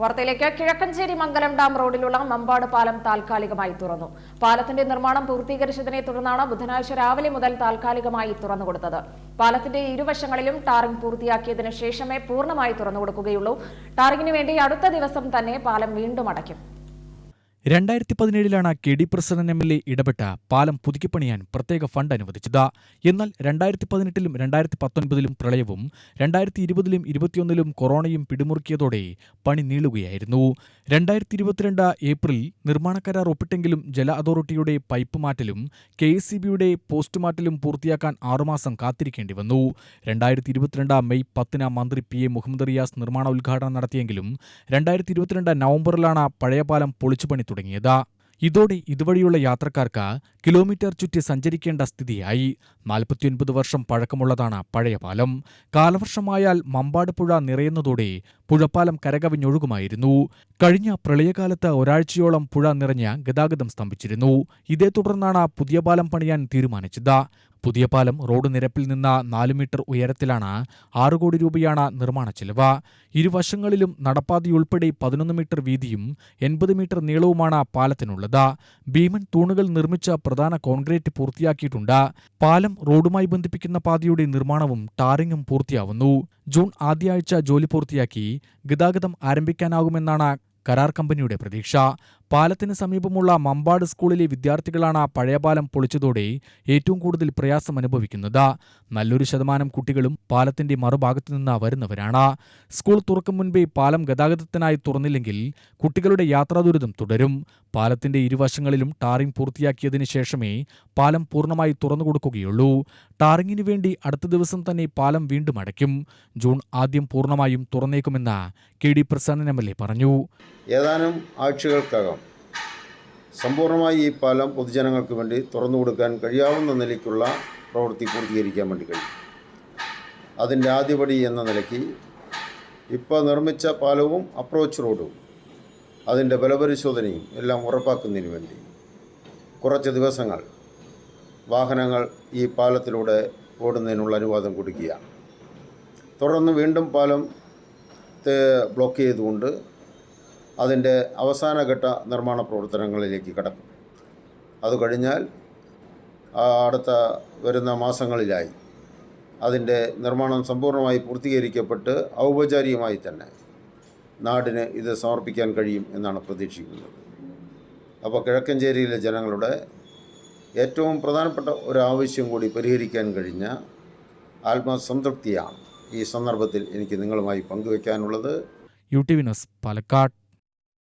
വാർത്തയിലേക്ക് കിഴക്കഞ്ചേരി മംഗലം ഡാം റോഡിലുള്ള മമ്പാട് പാലം താൽക്കാലികമായി തുറന്നു. പാലത്തിന്റെ നിർമ്മാണം പൂർത്തീകരിച്ചതിനെ തുടർന്നാണ് ബുധനാഴ്ച രാവിലെ മുതൽ താൽക്കാലികമായി തുറന്നുകൊടുത്തത്. പാലത്തിന്റെ ഇരുവശങ്ങളിലും ടാറിംഗ് പൂർത്തിയാക്കിയതിനു ശേഷമേ പൂർണമായി തുറന്നുകൊടുക്കുകയുള്ളൂ. ടാറിംഗിന് വേണ്ടി അടുത്ത ദിവസം തന്നെ പാലം വീണ്ടും അടയ്ക്കും. രണ്ടായിരത്തി പതിനേഴിലാണ് K D president M L A ഇടപെട്ട പാലം പുതുക്കിപ്പണിയാൻ പ്രത്യേക ഫണ്ട് അനുവദിച്ചത്. എന്നാൽ രണ്ടായിരത്തി പതിനെട്ടിലും രണ്ടായിരത്തി പത്തൊൻപതിലും പ്രളയവും രണ്ടായിരത്തി ഇരുപതിലും ഇരുപത്തിയൊന്നിലും കൊറോണയും പിടിമുറുക്കിയതോടെ പണി നീളുകയായിരുന്നു. രണ്ടായിരത്തി ഇരുപത്തിരണ്ട് ഏപ്രിൽ നിർമ്മാണ കരാർ ഒപ്പിട്ടെങ്കിലും ജല അതോറിറ്റിയുടെ പൈപ്പ് മാറ്റലും കെ എസ് സി ബിയുടെ പോസ്റ്റ് മാറ്റലും പൂർത്തിയാക്കാൻ ആറുമാസം കാത്തിരിക്കേണ്ടി വന്നു. രണ്ടായിരത്തി ഇരുപത്തിരണ്ട് മെയ് പത്തിന് മന്ത്രി പി എ മുഹമ്മദ് റിയാസ് നിർമ്മാണ ഉദ്ഘാടനം നടത്തിയെങ്കിലും രണ്ടായിരത്തി ഇരുപത്തിരണ്ട് നവംബറിലാണ് പഴയ പാലം പൊളിച്ചുപണി തുടങ്ങിയത്. ഇതോടെ ഇതുവഴിയുള്ള യാത്രക്കാർക്ക് കിലോമീറ്റർ ചുറ്റി സഞ്ചരിക്കേണ്ട സ്ഥിതിയായി. നാൽപ്പത്തിയൊൻപത് വർഷം പഴക്കമുള്ളതാണ് പഴയ പാലം. കാലവർഷമായാൽ മമ്പാട് പുഴ നിറയുന്നതോടെ പുഴപ്പാലം കരകവിഞ്ഞൊഴുകുമായിരുന്നു. കഴിഞ്ഞ പ്രളയകാലത്ത് ഒരാഴ്ചയോളം പുഴ നിറഞ്ഞ് ഗതാഗതം സ്തംഭിച്ചിരുന്നു. ഇതേ തുടർന്നാണ് പുതിയ പാലം പണിയാൻ തീരുമാനിച്ചത്. പുതിയ പാലം റോഡ് നിരപ്പിൽ നിന്ന നാല് മീറ്റർ ഉയരത്തിലാണ് ആറ് കോടി രൂപയാണ് നിർമ്മാണ ചെലവ്. ഇരുവശങ്ങളിലും നടപ്പാതയുൾപ്പെടെ പതിനൊന്ന് മീറ്റർ വീതിയും എൺപത് മീറ്റർ നീളവുമാണ് പാലത്തിനുള്ളത്. ഭീമൻ തൂണുകൾ നിർമ്മിച്ച പ്രധാന കോൺക്രീറ്റ് പൂർത്തിയാക്കിയിട്ടുണ്ട്. പാലം റോഡുമായി ബന്ധിപ്പിക്കുന്ന പാതയുടെ നിർമ്മാണവും ടാറിങ്ങും പൂർത്തിയാവുന്നു. ജൂൺ ആദ്യ ആഴ്ച ജോലി പൂർത്തിയാക്കി ഗതാഗതം ആരംഭിക്കാനാകുമെന്നാണ് കരാർ കമ്പനിയുടെ പ്രതീക്ഷ. പാലത്തിന് സമീപമുള്ള മമ്പാട് സ്കൂളിലെ വിദ്യാർത്ഥികളാണ് പഴയ പാലം പൊളിച്ചതോടെ ഏറ്റവും കൂടുതൽ പ്രയാസം അനുഭവിക്കുന്നത്. നല്ലൊരു ശതമാനം കുട്ടികളും പാലത്തിന്റെ മറുഭാഗത്തു നിന്ന് വരുന്നവരാണ്. സ്കൂൾ തുറക്കും മുൻപേ പാലം ഗതാഗതത്തിനായി തുറന്നില്ലെങ്കിൽ കുട്ടികളുടെ യാത്രാ ദുരിതം തുടരും. പാലത്തിന്റെ ഇരുവശങ്ങളിലും ടാറിംഗ് പൂർത്തിയാക്കിയതിനു ശേഷമേ പാലം പൂർണമായി തുറന്നു തുറന്നുകൊടുക്കുകയുള്ളൂ ടാറിങ്ങിനു വേണ്ടി അടുത്ത ദിവസം തന്നെ പാലം വീണ്ടും അടയ്ക്കും. ജൂൺ ആദ്യം പൂർണമായും തുറന്നേക്കുമെന്ന് K D Prasadan M L A പറഞ്ഞു. ഏതാനും ആഴ്ചകൾക്കകം സമ്പൂർണമായി ഈ പാലം പൊതുജനങ്ങൾക്ക് വേണ്ടി തുറന്നു കൊടുക്കാൻ കഴിയാവുന്ന നിലയ്ക്കുള്ള പ്രവൃത്തി പൂർത്തീകരിക്കാൻ വേണ്ടി കഴിയും. അതിന്റെ ആദ്യപടി എന്ന നിലയ്ക്ക് ഇപ്പോൾ നിർമ്മിച്ച പാലവും അപ്രോച്ച് റോഡും അതിന്റെ ബലപരിശോധനയും എല്ലാം ഉറപ്പാക്കുന്നതിന് വേണ്ടി കുറച്ച് ദിവസങ്ങൾ വാഹനങ്ങൾ ഈ പാലത്തിലൂടെ ഓടുന്നതിനുള്ള അനുവാദം കൊടുക്കുകയാണ്. തുടർന്ന് വീണ്ടും പാലം ബ്ലോക്ക് ചെയ്തുകൊണ്ട് അതിന്റെ അവസാനഘട്ട നിർമ്മാണ പ്രവർത്തനങ്ങളിലേക്ക് കടക്കും. അത് കഴിഞ്ഞാൽ അടുത്ത വരുന്ന മാസങ്ങളിലായി അതിന്റെ നിർമ്മാണം സമ്പൂർണമായി പൂർത്തീകരിക്കപ്പെട്ട് ഔപചാരികമായി തന്നെ നാടിന് ഇത് സമർപ്പിക്കാൻ കഴിയും എന്നാണ് പ്രതീക്ഷിക്കുന്നത്. അപ്പോൾ കിഴക്കഞ്ചേരിയിലെ ജനങ്ങളുടെ ഏറ്റവും പ്രധാനപ്പെട്ട ഒരു ആവശ്യം കൂടി പരിഹരിക്കാൻ കഴിഞ്ഞ ആത്മസംതൃപ്തിയാണ് ഈ സന്ദർഭത്തിൽ എനിക്ക് നിങ്ങളുമായി പങ്കുവയ്ക്കാനുള്ളത് യു ടി വിനോസ് പാലക്കാട്.